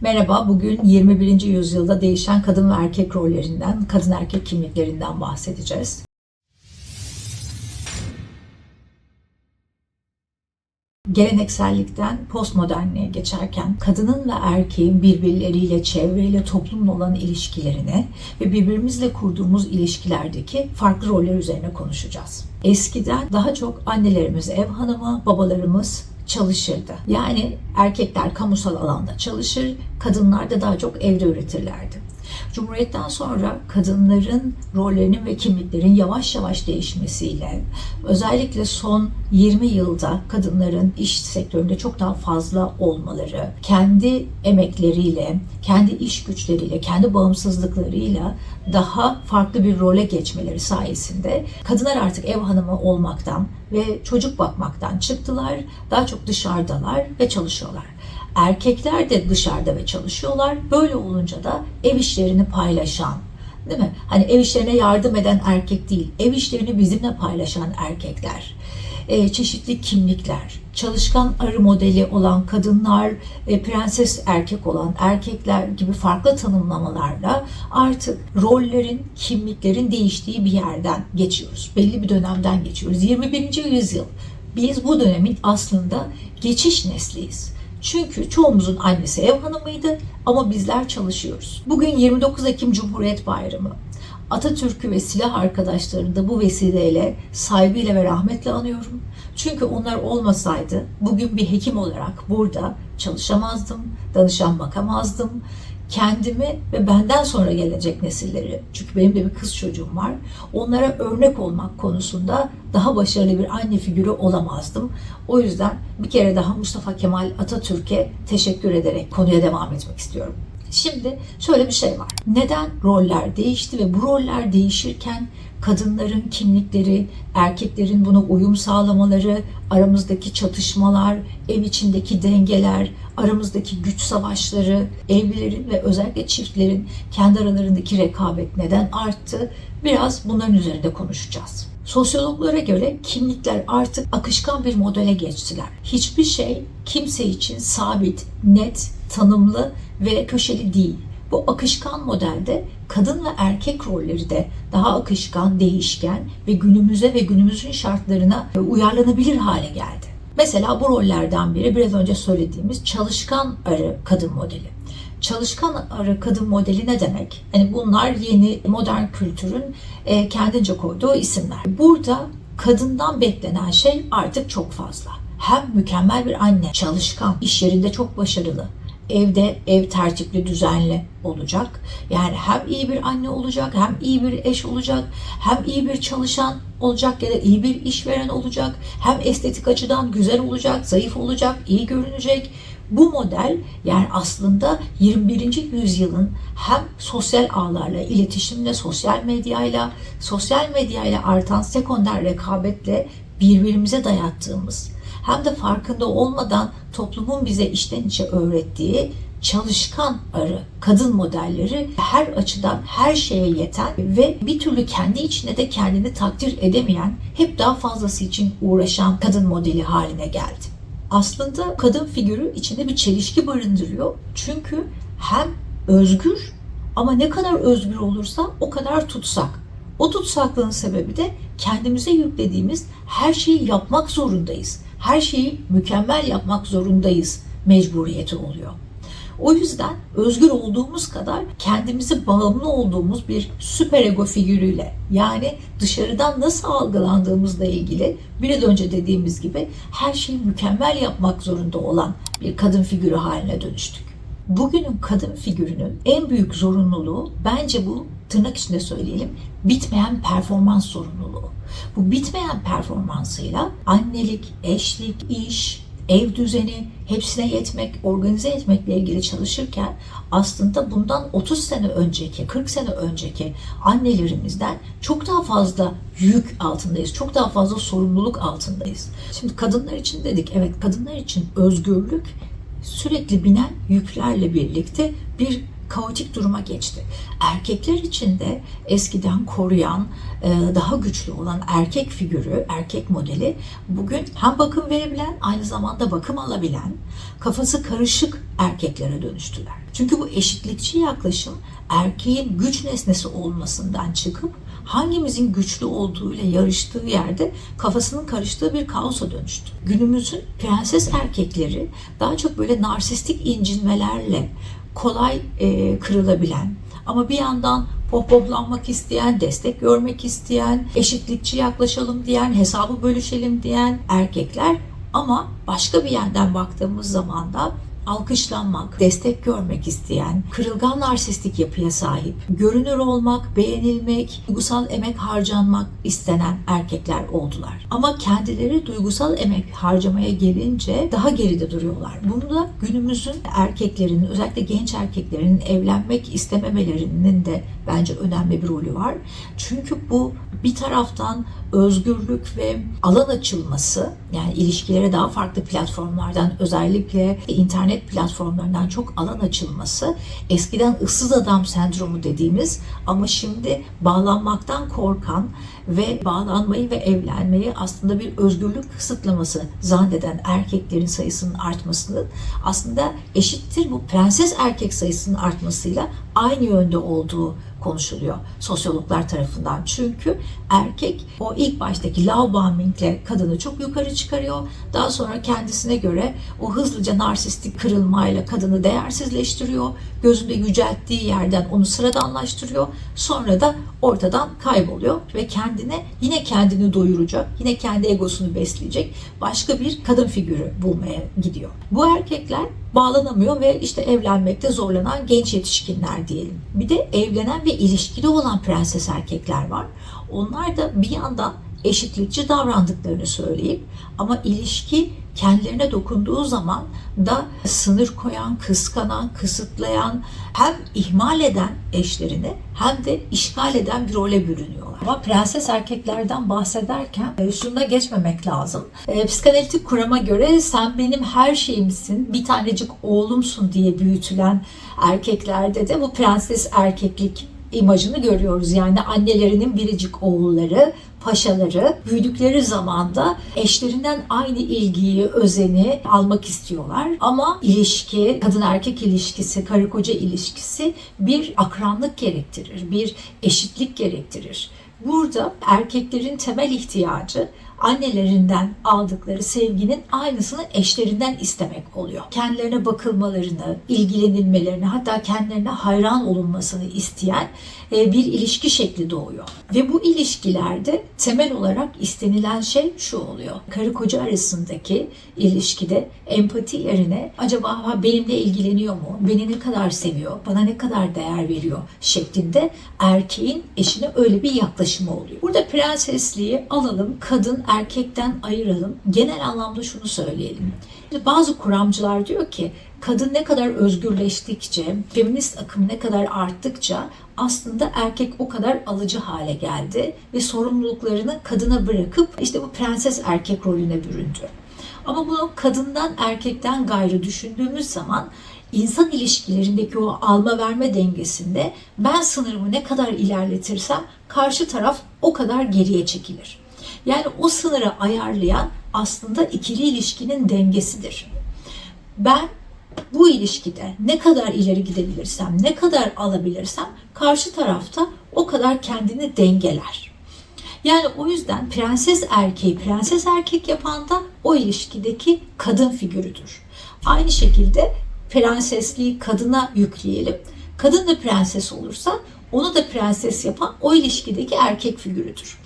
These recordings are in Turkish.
Merhaba, bugün 21. yüzyılda değişen kadın ve erkek rollerinden, kadın erkek kimliklerinden bahsedeceğiz. Geleneksellikten postmodernliğe geçerken kadının ve erkeğin birbirleriyle, çevreyle, toplumla olan ilişkilerine ve birbirimizle kurduğumuz ilişkilerdeki farklı roller üzerine konuşacağız. Eskiden daha çok annelerimiz ev hanımı, babalarımız çalışırdı. Yani erkekler kamusal alanda çalışır, kadınlar da daha çok evde üretirlerdi. Cumhuriyetten sonra kadınların rollerinin ve kimliklerin yavaş yavaş değişmesiyle özellikle son 20 yılda kadınların iş sektöründe çok daha fazla olmaları, kendi emekleriyle, kendi iş güçleriyle, kendi bağımsızlıklarıyla daha farklı bir role geçmeleri sayesinde kadınlar artık ev hanımı olmaktan ve çocuk bakmaktan çıktılar. Daha çok dışarıdalar ve çalışıyorlar. Erkekler de dışarıda ve çalışıyorlar. Böyle olunca da ev işlerini paylaşan, değil mi? Hani ev işlerine yardım eden erkek değil, ev işlerini bizimle paylaşan erkekler. Ee, çeşitli kimlikler, çalışkan arı modeli olan kadınlar, e, prenses erkek olan erkekler gibi farklı tanımlamalarla artık rollerin, kimliklerin değiştiği bir yerden geçiyoruz. Belli bir dönemden geçiyoruz. 21. yüzyıl. Biz bu dönemin aslında geçiş nesliyiz. Çünkü çoğumuzun annesi ev hanımıydı ama bizler çalışıyoruz. Bugün 29 Ekim Cumhuriyet Bayramı. Atatürk'ü ve silah arkadaşlarını da bu vesileyle saygıyla ve rahmetle anıyorum. Çünkü onlar olmasaydı bugün bir hekim olarak burada çalışamazdım, danışan bakamazdım. Kendimi ve benden sonra gelecek nesilleri, çünkü benim de bir kız çocuğum var, onlara örnek olmak konusunda daha başarılı bir anne figürü olamazdım. O yüzden bir kere daha Mustafa Kemal Atatürk'e teşekkür ederek konuya devam etmek istiyorum. Şimdi şöyle bir şey var. Neden roller değişti ve bu roller değişirken kadınların kimlikleri, erkeklerin buna uyum sağlamaları, aramızdaki çatışmalar, ev içindeki dengeler, aramızdaki güç savaşları, evlilerin ve özellikle çiftlerin kendi aralarındaki rekabet neden arttı? Biraz bunların üzerinde konuşacağız. Sosyologlara göre kimlikler artık akışkan bir modele geçtiler. Hiçbir şey kimse için sabit, net, tanımlı ve köşeli değil. Bu akışkan modelde kadın ve erkek rolleri de daha akışkan, değişken ve günümüze ve günümüzün şartlarına uyarlanabilir hale geldi. Mesela bu rollerden biri biraz önce söylediğimiz çalışkan arı kadın modeli. Çalışkan arı kadın modeli ne demek? Hani bunlar yeni modern kültürün e, kendince koyduğu isimler. Burada kadından beklenen şey artık çok fazla. Hem mükemmel bir anne, çalışkan, iş yerinde çok başarılı, evde ev tertipli, düzenli olacak. Yani hem iyi bir anne olacak, hem iyi bir eş olacak, hem iyi bir çalışan olacak ya da iyi bir işveren olacak, hem estetik açıdan güzel olacak, zayıf olacak, iyi görünecek. Bu model yani aslında 21. yüzyılın hem sosyal ağlarla, iletişimle, sosyal medyayla, sosyal medyayla artan sekonder rekabetle birbirimize dayattığımız hem de farkında olmadan toplumun bize içten içe öğrettiği çalışkan arı kadın modelleri her açıdan her şeye yeten ve bir türlü kendi içinde de kendini takdir edemeyen, hep daha fazlası için uğraşan kadın modeli haline geldi. Aslında kadın figürü içinde bir çelişki barındırıyor. Çünkü hem özgür ama ne kadar özgür olursa o kadar tutsak. O tutsaklığın sebebi de kendimize yüklediğimiz her şeyi yapmak zorundayız her şeyi mükemmel yapmak zorundayız mecburiyeti oluyor. O yüzden özgür olduğumuz kadar kendimizi bağımlı olduğumuz bir süper ego figürüyle yani dışarıdan nasıl algılandığımızla ilgili biraz önce dediğimiz gibi her şeyi mükemmel yapmak zorunda olan bir kadın figürü haline dönüştük. Bugünün kadın figürünün en büyük zorunluluğu bence bu tırnak içinde söyleyelim bitmeyen performans zorunluluğu. Bu bitmeyen performansıyla annelik, eşlik, iş, ev düzeni hepsine yetmek, organize etmekle ilgili çalışırken aslında bundan 30 sene önceki, 40 sene önceki annelerimizden çok daha fazla yük altındayız. Çok daha fazla sorumluluk altındayız. Şimdi kadınlar için dedik, evet kadınlar için özgürlük sürekli binen yüklerle birlikte bir kaotik duruma geçti. Erkekler için de eskiden koruyan, e, daha güçlü olan erkek figürü, erkek modeli bugün hem bakım verebilen, aynı zamanda bakım alabilen, kafası karışık erkeklere dönüştüler. Çünkü bu eşitlikçi yaklaşım erkeğin güç nesnesi olmasından çıkıp hangimizin güçlü olduğuyla yarıştığı yerde kafasının karıştığı bir kaosa dönüştü. Günümüzün prenses erkekleri daha çok böyle narsistik incinmelerle kolay e, kırılabilen ama bir yandan pohpohlanmak isteyen, destek görmek isteyen, eşitlikçi yaklaşalım diyen, hesabı bölüşelim diyen erkekler ama başka bir yerden baktığımız zaman da alkışlanmak, destek görmek isteyen, kırılgan narsistik yapıya sahip, görünür olmak, beğenilmek, duygusal emek harcanmak istenen erkekler oldular. Ama kendileri duygusal emek harcamaya gelince daha geride duruyorlar. Bunda günümüzün erkeklerinin, özellikle genç erkeklerin evlenmek istememelerinin de bence önemli bir rolü var. Çünkü bu bir taraftan özgürlük ve alan açılması yani ilişkilere daha farklı platformlardan özellikle internet platformlarından çok alan açılması eskiden ıssız adam sendromu dediğimiz ama şimdi bağlanmaktan korkan ve bağlanmayı ve evlenmeyi aslında bir özgürlük kısıtlaması zanneden erkeklerin sayısının artmasının aslında eşittir bu prenses erkek sayısının artmasıyla aynı yönde olduğu konuşuluyor sosyologlar tarafından. Çünkü erkek o ilk baştaki love bombingle kadını çok yukarı çıkarıyor. Daha sonra kendisine göre o hızlıca narsistik kırılmayla kadını değersizleştiriyor. Gözünde yücelttiği yerden onu sıradanlaştırıyor. Sonra da ortadan kayboluyor ve kendine yine kendini doyuracak, yine kendi egosunu besleyecek başka bir kadın figürü bulmaya gidiyor. Bu erkekler bağlanamıyor ve işte evlenmekte zorlanan genç yetişkinler diyelim. Bir de evlenen ve ilişkili olan prenses erkekler var. Onlar da bir yandan eşitlikçi davrandıklarını söyleyip ama ilişki kendilerine dokunduğu zaman da sınır koyan, kıskanan, kısıtlayan, hem ihmal eden eşlerini hem de işgal eden bir role bürünüyorlar. Ama prenses erkeklerden bahsederken e, da geçmemek lazım. E, psikanalitik kurama göre sen benim her şeyimsin, bir tanecik oğlumsun diye büyütülen erkeklerde de bu prenses erkeklik imajını görüyoruz. Yani annelerinin biricik oğulları, paşaları büyüdükleri zamanda eşlerinden aynı ilgiyi, özeni almak istiyorlar. Ama ilişki, kadın erkek ilişkisi, karı koca ilişkisi bir akranlık gerektirir, bir eşitlik gerektirir. Burada erkeklerin temel ihtiyacı annelerinden aldıkları sevginin aynısını eşlerinden istemek oluyor. Kendilerine bakılmalarını, ilgilenilmelerini hatta kendilerine hayran olunmasını isteyen e, bir ilişki şekli doğuyor. Ve bu ilişkilerde temel olarak istenilen şey şu oluyor. Karı koca arasındaki ilişkide empati yerine acaba benimle ilgileniyor mu? Beni ne kadar seviyor? Bana ne kadar değer veriyor? şeklinde erkeğin eşine öyle bir yaklaşımı oluyor. Burada prensesliği alalım, kadın erkekten ayıralım. Genel anlamda şunu söyleyelim. Bazı kuramcılar diyor ki kadın ne kadar özgürleştikçe, feminist akım ne kadar arttıkça aslında erkek o kadar alıcı hale geldi ve sorumluluklarını kadına bırakıp işte bu prenses erkek rolüne büründü. Ama bunu kadından erkekten gayrı düşündüğümüz zaman insan ilişkilerindeki o alma verme dengesinde ben sınırımı ne kadar ilerletirsem karşı taraf o kadar geriye çekilir. Yani o sınırı ayarlayan aslında ikili ilişkinin dengesidir. Ben bu ilişkide ne kadar ileri gidebilirsem, ne kadar alabilirsem karşı tarafta o kadar kendini dengeler. Yani o yüzden prenses erkeği prenses erkek yapan da o ilişkideki kadın figürüdür. Aynı şekilde prensesliği kadına yükleyelim. Kadın da prenses olursa onu da prenses yapan o ilişkideki erkek figürüdür.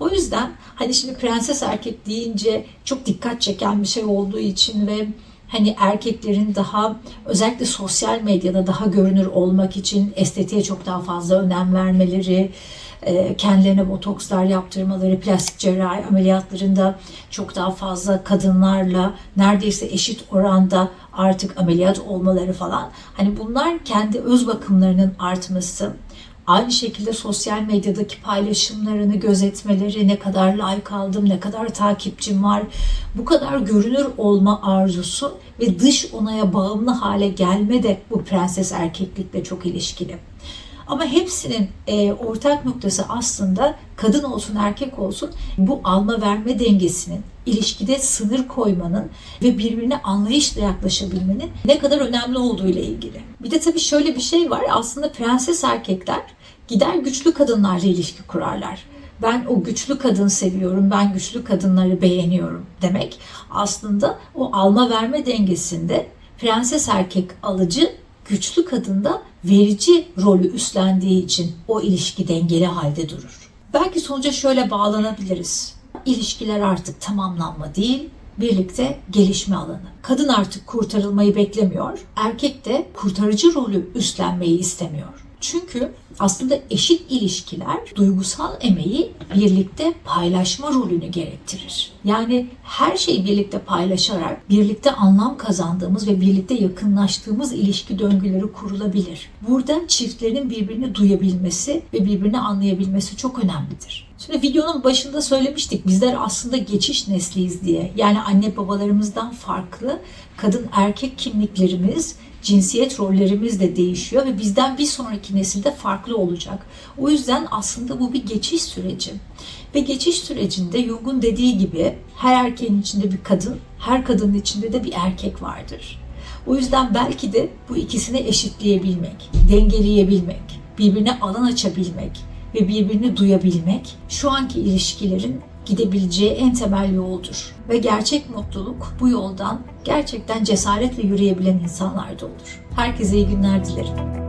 O yüzden hani şimdi prenses erkek deyince çok dikkat çeken bir şey olduğu için ve hani erkeklerin daha özellikle sosyal medyada daha görünür olmak için estetiğe çok daha fazla önem vermeleri, e, kendilerine botokslar yaptırmaları, plastik cerrahi ameliyatlarında çok daha fazla kadınlarla neredeyse eşit oranda artık ameliyat olmaları falan. Hani bunlar kendi öz bakımlarının artması, Aynı şekilde sosyal medyadaki paylaşımlarını gözetmeleri, ne kadar like aldım, ne kadar takipçim var, bu kadar görünür olma arzusu ve dış onaya bağımlı hale gelme de bu prenses erkeklikle çok ilişkili. Ama hepsinin e, ortak noktası aslında kadın olsun erkek olsun bu alma verme dengesinin ilişkide sınır koymanın ve birbirine anlayışla yaklaşabilmenin ne kadar önemli olduğu ile ilgili. Bir de tabii şöyle bir şey var. Aslında prenses erkekler gider güçlü kadınlarla ilişki kurarlar. Ben o güçlü kadın seviyorum, ben güçlü kadınları beğeniyorum demek. Aslında o alma verme dengesinde prenses erkek alıcı, güçlü kadında verici rolü üstlendiği için o ilişki dengeli halde durur. Belki sonuca şöyle bağlanabiliriz. İlişkiler artık tamamlanma değil, birlikte gelişme alanı. Kadın artık kurtarılmayı beklemiyor, erkek de kurtarıcı rolü üstlenmeyi istemiyor. Çünkü aslında eşit ilişkiler duygusal emeği birlikte paylaşma rolünü gerektirir. Yani her şeyi birlikte paylaşarak birlikte anlam kazandığımız ve birlikte yakınlaştığımız ilişki döngüleri kurulabilir. Burada çiftlerin birbirini duyabilmesi ve birbirini anlayabilmesi çok önemlidir. Şimdi videonun başında söylemiştik bizler aslında geçiş nesliyiz diye. Yani anne babalarımızdan farklı kadın erkek kimliklerimiz cinsiyet rollerimiz de değişiyor ve bizden bir sonraki nesilde farklı olacak. O yüzden aslında bu bir geçiş süreci. Ve geçiş sürecinde Jung'un dediği gibi her erkeğin içinde bir kadın, her kadının içinde de bir erkek vardır. O yüzden belki de bu ikisini eşitleyebilmek, dengeleyebilmek, birbirine alan açabilmek ve birbirini duyabilmek şu anki ilişkilerin gidebileceği en temel yoldur. Ve gerçek mutluluk bu yoldan gerçekten cesaretle yürüyebilen insanlarda olur. Herkese iyi günler dilerim.